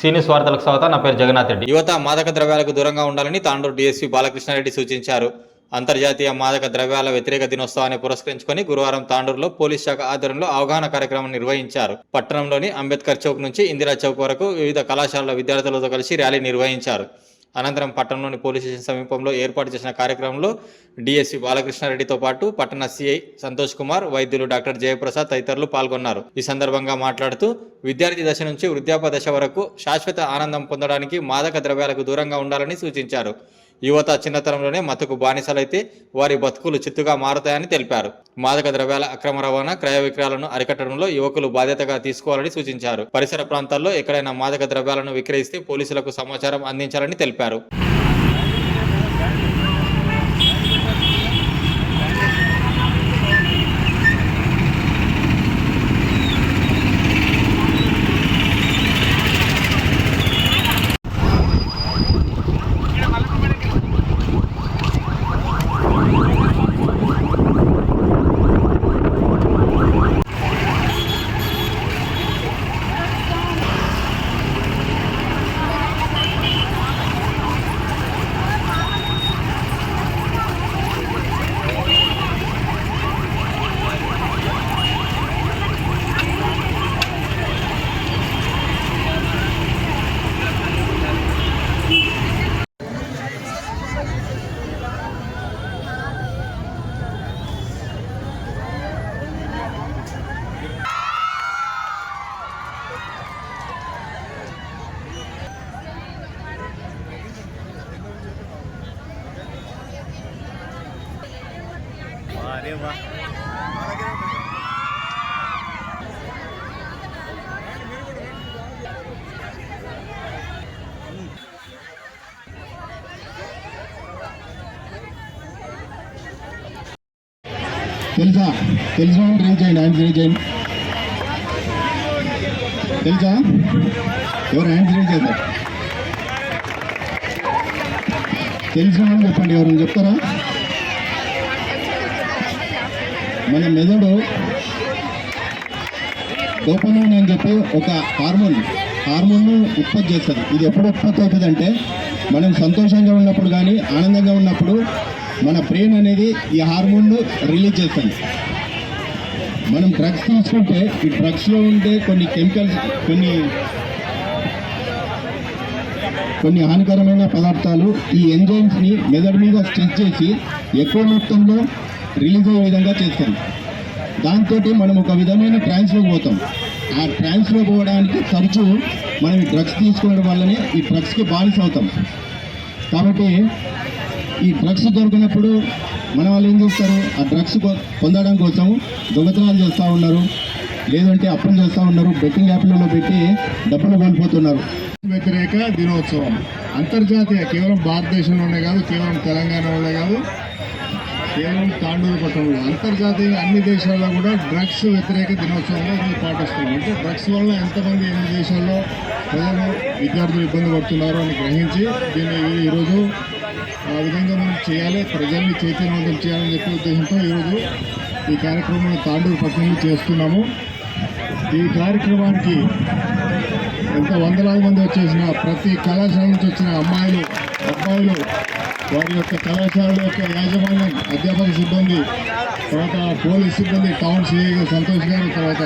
సీనియస్ వార్తలకు స్వాగతం నా పేరు జగన్నాథ్ రెడ్డి. యువత మాదక ద్రవ్యాలకు దూరంగా ఉండాలని తాండూరు డీఎస్పీ బాలకృష్ణారెడ్డి సూచించారు. అంతర్జాతీయ మాదక ద్రవ్యాల వ్యతిరేక దినోత్సవాన్ని పురస్కరించుకొని గురువారం తాండూరులో పోలీస్ శాఖ ఆధ్వర్యంలో అవగాహన కార్యక్రమం నిర్వహించారు. పట్టణంలోని అంబేద్కర్ చౌక్ నుంచి ఇందిరా చౌక్ వరకు వివిధ కళాశాలల విద్యార్థులతో కలిసి ర్యాలీ నిర్వహించారు. అనంతరం పట్టణంలోని పోలీస్ స్టేషన్ సమీపంలో ఏర్పాటు చేసిన కార్యక్రమంలో డిఎస్సి బాలకృష్ణారెడ్డితో పాటు పట్టణ సిఐ సంతోష్ కుమార్ వైద్యులు డాక్టర్ జయప్రసాద్ తదితరులు పాల్గొన్నారు. ఈ సందర్భంగా మాట్లాడుతూ విద్యార్థి దశ నుంచి వృద్ధాప్య దశ వరకు శాశ్వత ఆనందం పొందడానికి మాదక ద్రవ్యాలకు దూరంగా ఉండాలని సూచించారు. యువత చిన్నతనంలోనే మత్తుకు బానిసలైతే వారి బతుకులు చిత్తుగా మారుతాయని తెలిపారు. మాదక ద్రవ్యాల అక్రమ రవాణా క్రయ విక్రయాలను అరికట్టడంలో యువకులు బాధ్యతగా తీసుకోవాలని సూచించారు. పరిసర ప్రాంతాల్లో ఎక్కడైనా మాదక ద్రవ్యాలను విక్రయిస్తే పోలీసులకు సమాచారం అందించాలని తెలిపారు. తెలుసా? తెలిసిన వాళ్ళు రేజ్ చేయండి హ్యాండ్స్ రేజ్ చేయండి. తెలుసా? ఎవరు హ్యాండ్స్ రేజ్ చేస్తారు తెలిసిన వాళ్ళు చెప్పండి ఎవరైనా చెప్తారా? మన మెదడు డోపమైన్ అని చెప్పి ఒక హార్మోన్ హార్మోన్ను ఉత్పత్తి చేస్తుంది. ఇది ఎప్పుడు ఉత్పత్తి అవుతుంది అంటే మనం సంతోషంగా ఉన్నప్పుడు కానీ ఆనందంగా ఉన్నప్పుడు మన బ్రెయిన్ అనేది ఈ హార్మోన్ను రిలీజ్ చేస్తుంది మనం డ్రగ్స్ తీసుకుంటే ఈ డ్రగ్స్లో ఉండే కొన్ని కెమికల్స్ కొన్ని కొన్ని హానికరమైన పదార్థాలు ఈ ఎంజైమ్స్ని మెదడు మీద స్ట్రెచ్ చేసి ఎక్కువ మొత్తంలో రిలీజ్ అయ్యే విధంగా చేస్తాం. దాంతో మనం ఒక విధమైన ట్రాన్స్లో పోతాం. ఆ ట్రాన్స్లో పోవడానికి తరచూ మనం ఈ డ్రగ్స్ తీసుకోవడం వల్లనే ఈ డ్రగ్స్కి బానిస అవుతాం. కాబట్టి ఈ డ్రగ్స్ దొరికినప్పుడు మన వాళ్ళు ఏం చేస్తారు? ఆ డ్రగ్స్ పొందడం కోసం దొంగతనాలు చేస్తూ ఉన్నారు. లేదంటే అప్పులు చేస్తూ ఉన్నారు. బెట్టింగ్ యాప్లలో పెట్టి డబ్బులు కోల్పోతున్నారు. వ్యతిరేక దినోత్సవం. అంతర్జాతీయ కేవలం భారతదేశంలోనే కాదు కేవలం తెలంగాణలోనే కాదు కేవలం తాండూరు పట్టణంలో అంతర్జాతీయ అన్ని దేశాల్లో కూడా డ్రగ్స్ వ్యతిరేక దినోత్సవంగా ఈరోజు పాటిస్తున్నాం అంటే డ్రగ్స్ వల్ల ఎంతమంది ఎన్ని దేశాల్లో ప్రజలు విద్యార్థులు ఇబ్బంది పడుతున్నారో అని గ్రహించి దీన్ని ఈరోజు ఆ విధంగా మనం చేయాలి. ప్రజల్ని చైతన్యవంతం చేయాలని చెప్పే ఉద్దేశంతో ఈరోజు ఈ కార్యక్రమం తాండూరు పట్టణంలో చేస్తున్నాము. ఈ కార్యక్రమానికి ఎంత వందలాది మంది వచ్చేసిన ప్రతి కళాశాల నుంచి వచ్చిన అమ్మాయిలు అబ్బాయిలు వారి యొక్క కళాశాల యొక్క యాజమాన్యం అధ్యాపక సిబ్బంది తర్వాత పోలీస్ సిబ్బంది టౌన్ సిఐ సంతోష్ గారు తర్వాత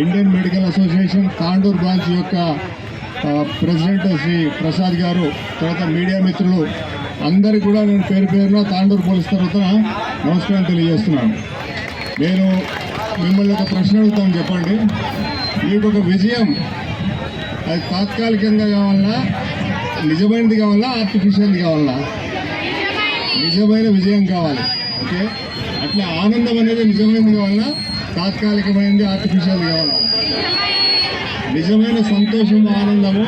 Indian medical association Tandur branch యొక్క ప్రెసిడెంట్ శ్రీ ప్రసాద్ గారు తర్వాత మీడియా మిత్రులు అందరికి కూడా నేను పేరు పేరున తాండూరు పోలీస్ తరఫున నమస్కారం తెలియజేస్తున్నాను. నేను మిమ్మల్ని ఒక ప్రశ్న అడుగుతాను చెప్పండి. మీకు ఒక విజయం అది తాత్కాలికంగా కావాలా నిజమైనది కావాలా ఆర్టిఫిషియల్ది కావాలా నిజమైన విజయం కావాలి. ఓకే? అట్లా ఆనందం అనేది నిజమైనది కావాలా తాత్కాలికమైనది ఆర్టిఫిషియల్ కావాలా నిజమైన సంతోషము ఆనందము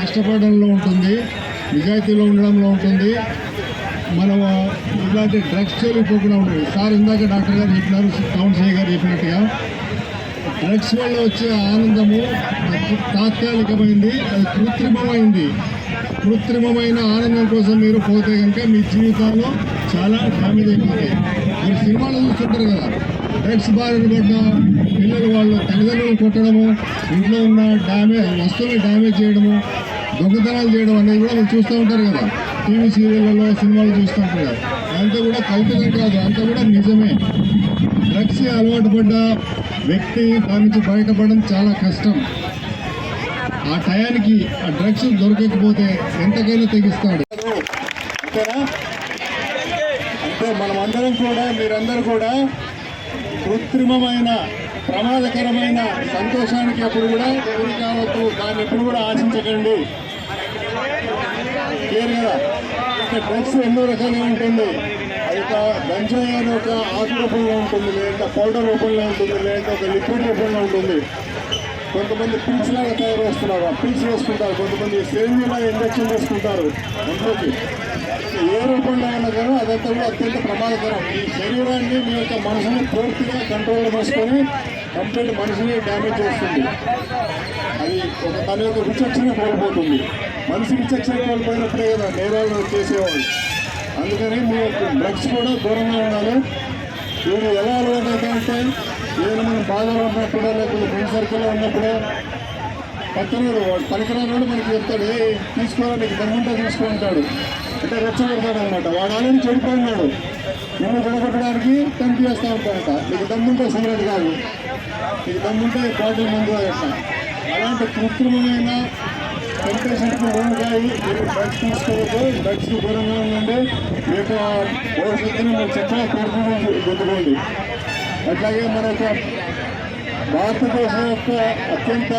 కష్టపడడంలో ఉంటుంది. నిజాయితీలో ఉండడంలో ఉంటుంది. మనం ఇలాంటి డ్రగ్స్ చెల్లిపోకుండా ఉంటుంది. సార్ ఇందాక డాక్టర్ గారు చెప్పినారు కౌన్సిలర్ గారు చెప్పినట్టుగా. డ్రగ్స్ వల్ల వచ్చే ఆనందము తాత్కాలికమైంది అది కృత్రిమమైంది. కృత్రిమమైన ఆనందం కోసం మీరు పోతే కనుక మీ జీవితాల్లో చాలా డ్యామేజ్ అయిపోతాయి మీరు సినిమాలో చూస్తుంటారు కదా డ్రగ్స్ బారిన పడ్డ పిల్లలు వాళ్ళు తల్లిదండ్రులను కొట్టడము ఇంట్లో ఉన్న డ్యామేజ్ వస్తువులు డ్యామేజ్ చేయడము దొంగతనాలు చేయడం అనేది కూడా మీరు చూస్తూ ఉంటారు కదా. టీవీ సీరియళ్ళలో సినిమాలు చూస్తూ ఉంటారు. కదా అంతా కూడా కల్పితం కాదు. అంతా కూడా నిజమే. డ్రగ్స్ అలవాటు పడ్డ వ్యక్తి దాని నుంచి బయటపడడం చాలా కష్టం. ఆ టయానికి ఆ డ్రగ్స్ దొరకకపోతే ఎంతకైనా తెగిస్తాడు. అంతేనా? అంటే మనమందరం కూడా మీరందరూ కూడా కృత్రిమమైన ప్రమాదకరమైన సంతోషానికి ఎప్పుడు కూడా గురి కావద్దు దాన్ని ఎప్పుడు కూడా ఆశించకండి. క్లియర్ కదా? ఇంకా డ్రగ్స్ ఎన్నో రకాలుగా ఉంటుంది. అది ఒక గంజాయి అని ఒక ఆకు రూపంలో ఉంటుంది లేదంటే పౌడర్ రూపంలో ఉంటుంది లేదంటే ఒక లిక్విడ్ రూపంలో ఉంటుంది. కొంతమంది పిల్స్ లాగా తయారు చేస్తున్నారు ఆ పిల్స్ వేసుకుంటారు. కొంతమంది సేమియా ఇంజక్షన్ వేసుకుంటారు. అందులోకి. ఏ రూపంలో అయినా కానీ అదంతా కూడా అత్యంత ప్రమాదకరం. ఈ శరీరాన్ని మీ యొక్క మనసుని పూర్తిగా కంట్రోల్లో చేసుకొని కంప్లీట్ మనిషిని డ్యామేజ్ చేస్తుంది. అది ఒక తన యొక్క విచక్షణ కోల్పోతుంది. మనిషి విచక్షణ కోల్పోయినప్పుడే కదా నేరాలు చేసేవాళ్ళు. అందుకని మీ యొక్క డ్రగ్స్ కూడా దూరంగా ఉండాలి. వీడు ఎలా అలవాటు అంటే ఏదైనా మనం బాధలో ఉన్నప్పుడు లేకపోతే ఫ్రెండ్ సర్కిల్లో ఉన్నప్పుడు పక్కన వాడు పనికిరాని వాడు మనకి చెప్తాడు ఏ తీసుకోవాలి నీకు దమ్ముంటే తీసుకుంటాడు అంటే రెచ్చగొడతాడు అనమాట వాడు ఆల్రెడీ చెడిపోయినాడు. నిన్ను చెడగొట్టడానికి టెంప్ చేస్తూ ఉంటాడట. నీకు దమ్ముంటే సిగరెట్ కాదు. నీకు దమ్ముంటే బాటిల్ మందు అలాంటి కృత్రిమమైన టెంపరేచర్కి లోనుకాయి మీరు డ్రగ్స్ తీసుకోవద్దు డ్రగ్స్కి దూరంగా ఉండండి. మీ భవిష్యత్తుని మీరు చక్కగా గుర్తుకోండి అట్లాగే మన యొక్క భారతదేశం యొక్క అత్యంత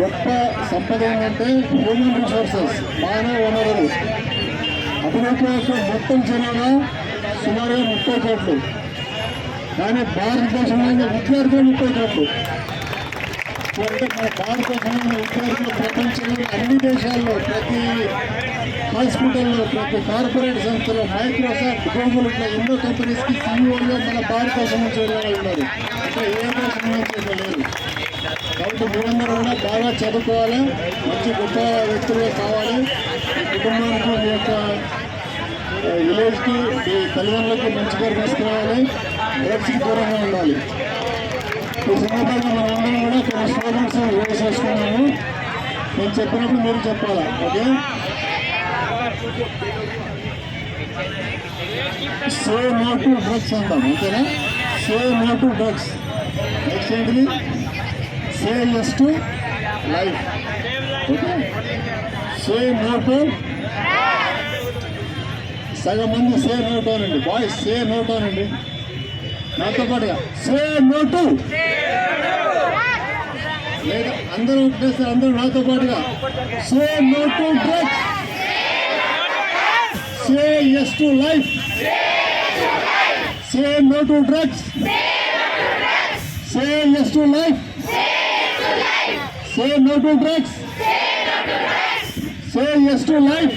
గొప్ప సంపద ఏంటంటే హ్యూమన్ రిసోర్సెస్ మానవ వనరులు. అభివృద్ధి యొక్క మొత్తం జనాభా సుమారుగా ముప్పై కోట్లు. కానీ భారతదేశంలో విద్యార్థులు ముప్పై కోట్లు అంటే మన భారతదేశంలో విద్యార్థులు ప్రపంచంలో అన్ని దేశాల్లో ప్రతి హాస్పిటల్లో ప్రతి కార్పొరేట్ సంస్థలో మైక్రోసాఫ్ట్ గూగుల్ ఇట్లా ఎన్నో కంపెనీస్కి సీఈఓగా మన భారతదేశం నుంచి వెళ్ళే ఉన్నారు. అంటే ఏ దేశం నుంచి లేదు కాబట్టి మీరందరూ కూడా బాగా చదువుకోవాలి మంచి గొప్ప వ్యక్తులుగా కావాలి. కుటుంబానికి మీ యొక్క విలేజ్కి తల్లిదండ్రులకి మంచి పేరు తీసుకురావాలి. డ్రగ్స్కి దూరంగా ఉండాలి. ఈ సందర్భంగా మనందరం కూడా కొన్ని స్టూడెంట్స్ రేస్ చేసుకున్నాము నేను చెప్పినప్పుడు మీరు చెప్పాలా? Okay? So no to drugs అంటాం అంతేనా so no to drugs. Next ఏంటిది say yes to life. Okay? So no to సగం మంది సే నోట్ అనండి బాయ్స్ సే నోట్ అనండి నాతో పాటుగా సే నోటు లేదా అందరూ ఒకటేసారి అందరూ నాతో పాటుగా say no to drugs say yes to life say no to drugs say yes to life say no to drugs say yes to life